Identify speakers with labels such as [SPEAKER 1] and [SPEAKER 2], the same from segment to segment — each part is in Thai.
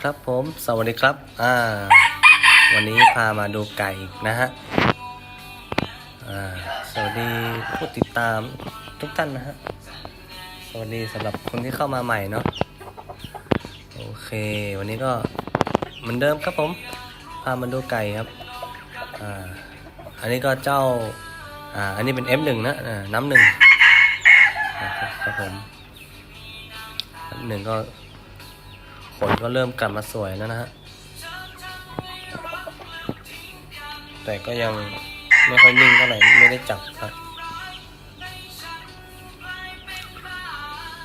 [SPEAKER 1] ครับผม สวัสดีครับ อ่า วันนี้พามาดูไก่นะฮะ อ่า สวัสดีผู้ติดตามทุกท่านนะฮะ สวัสดีสำหรับคนที่เข้ามาใหม่เนาะ โอเค วันนี้ก็เหมือนเดิมครับผม พามาดูไก่ครับ อ่า อันนี้ก็เจ้า อ่า อันนี้เป็น F1 นะอ่าน้ำหนึ่งครับครับผมน้ำหนึ่งก็ ขนก็เริ่มกลับมาสวยแล้วนะฮะ แต่ก็ยังไม่ค่อยนิ่งเท่าไหร่ ไม่ได้จับครับ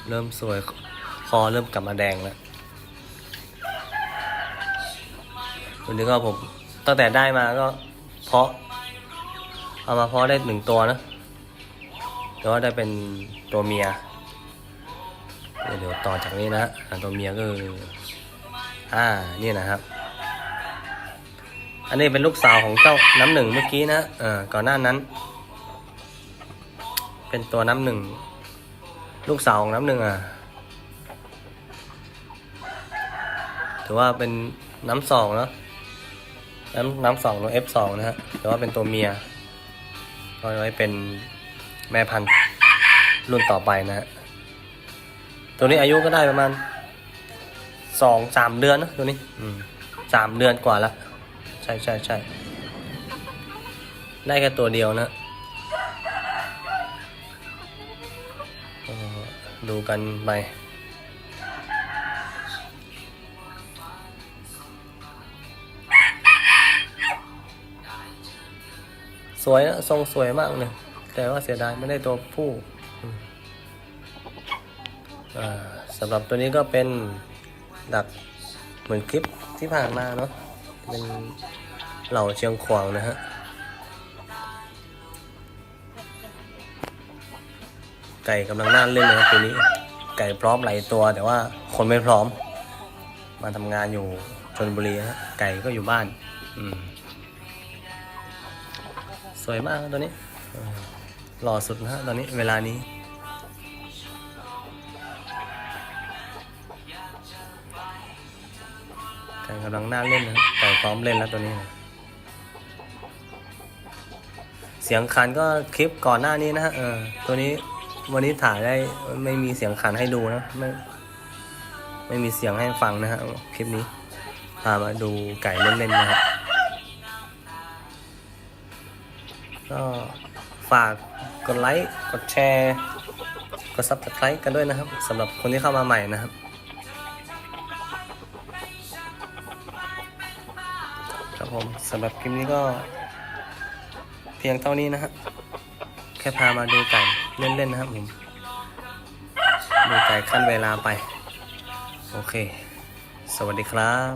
[SPEAKER 1] เริ่มสวย คอเริ่มกลับมาแดงแล้ววันนี้ก็ผมตั้งแต่ได้มาก็เพาะ เอามาเพาะได้หนึ่งตัวนะแต่ว่าได้เป็นตัวเมีย เดี๋ยวต่อจากนี้นะฮะตัวเมียก็คืออ่านี่นะครับ อันนี้เป็นลูกสาวของเจ้าน้ำหนึ่งเมื่อกี้นะเออก่อนหน้านั้น เป็นตัวน้ำหนึ่งลูกสาวของน้ำหนึ่งอะถือว่าเป็นน้ำสองเนาะน้ำน้ำสองตัว F2 นะฮะแต่ว่าเป็นตัวเมียก็ไว้เป็นแม่พันธุ์รุ่นต่อไปนะฮะ ตัวนี้อายุก็ได้ประมาณสองสามเดือนนะตัวนี้อืมสามเดือนกว่าละใช่ใช่ใช่ได้แค่ตัวเดียวนะก็ดูกันไปสวยนะทรงสวยมากเลยแต่ว่าเสียดายไม่ได้ตัวผู้อ่า สำหรับตัวนี้ก็เป็นดักเหมือนคลิปที่ผ่านมาเนาะเป็นเหล่าเชียงขวางนะฮะไก่กำลังน่าเล่นเลยครับตัวนี้ ไก่พร้อมหลายตัว แต่ว่าคนไม่พร้อม มาทำงานอยู่ชนบุรีฮะไก่ก็อยู่บ้านสวยมากตัวนี้หล่อสุดนะฮะตอนนี้เวลานี้ ไก่กำลังน่าเล่นนะไก่พร้อมเล่นแล้วตัวนี้นะเสียงขันก็คลิปก่อนหน้านี้นะฮะเออตัวนี้วันนี้ถ่ายได้ไม่มีเสียงขันให้ดูนะไม่ไม่มีเสียงให้ฟังนะฮะคลิปนี้พามาดูไก่เล่นๆนะครับก็ฝากกดไลค์กดแชร์กดซับสไครต์กันด้วยนะครับสำหรับคนที่เข้ามาใหม่นะครับ ผมสำหรับคลิปนี้ก็ เพียงเท่านี้นะฮะแค่พามาดูไก่เล่นๆนะครับผมดูไก่ขั้นเวลาไป โอเค สวัสดีครับ